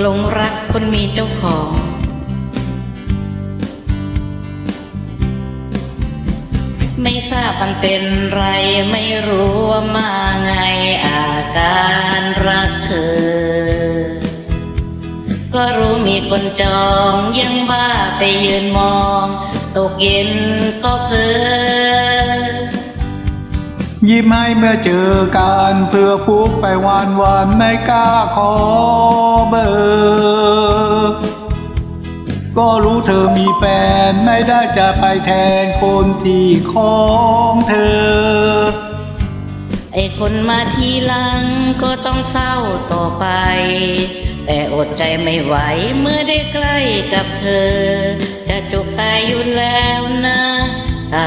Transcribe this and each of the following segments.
หลงรักคนมีเจ้าของ ไม่ทราบมันเป็นไรไม่รู้ว่ามาไงอาการรักเธอ ก็รู้มีคนจองยังบ้าไปยืนมอง ตกเย็นก็เพอ ยิ้มให้เมื่อเจอกันเพื่อฟุกไปวันวันไม่กล้าขอเบอร์ก็รู้เธอมีแฟนไม่ได้จะไปแทนคนที่ของเธอ ไอคนมาทีหลังก็ต้องเศร้าต่อไป แต่อดใจไม่ไหวเมื่อได้ใกล้กับเธอ จะจุกตายอยู่แล้วนะ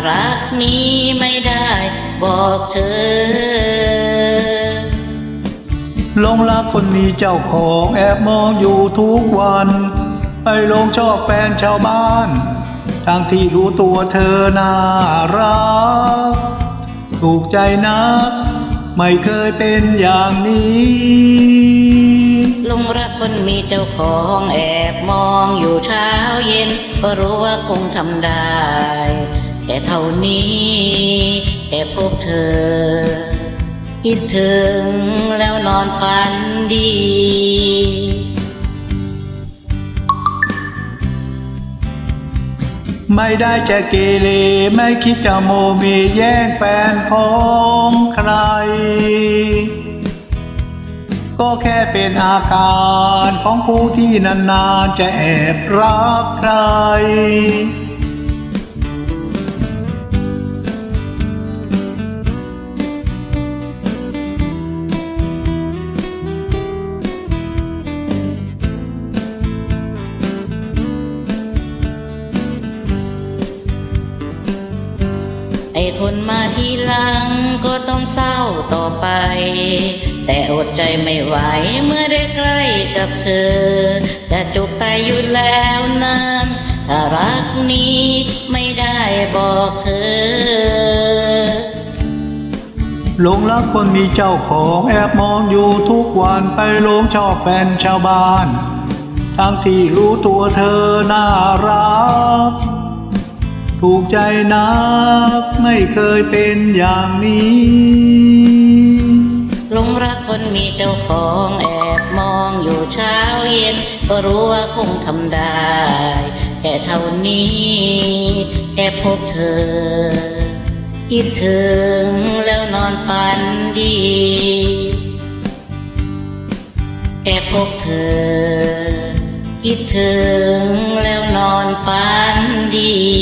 รักนี้ไม่ได้ บอกเธอหลงรักคนมีเจ้าของแอบมองอยู่ทุกวันไปหลงชอบแฟนชาวบ้านทั้งที่รู้ตัวเธอน่ารัก ถูกใจนักไม่เคยเป็นอย่างนี้ลงรักคนมีเจ้าของแอบมองอยู่เช้าเย็น ก็รู้ว่าคงทำได้ แต่เท่านี้แค่พบเธอ คิดถึงแล้วนอนฝันดีไม่ได้จะเกเรไม่คิดจะโมเมแย่งแฟนของใคร ก็แค่เป็นอาการของผู้ที่นานๆจะแอบรักใคร คนมาทีหลังก็ต้องเศร้าต่อไป แต่อดใจไม่ไหวเมื่อได้ใกล้กับเธอ จะจุกตายอยู่แล้วนั้นถ้ารักนี้ไม่ได้บอกเธอ หลงรักคนมีเจ้าของแอบมองอยู่ทุกวันไปหลงชอบแฟนชาวบ้าน ทั้งที่รู้ตัวเธอน่ารัก ถูกใจนักไม่เคยเป็นอย่างนี้หลงรักคนมีเจ้าของแอบมองอยู่เช้าเย็น ก็รู้ว่าคงทำได้ แค่เท่านี้แค่พบเธอ คิดถึงแล้วนอนฝันดีแค่พบเธอ คิดถึงแล้วนอนฝันดี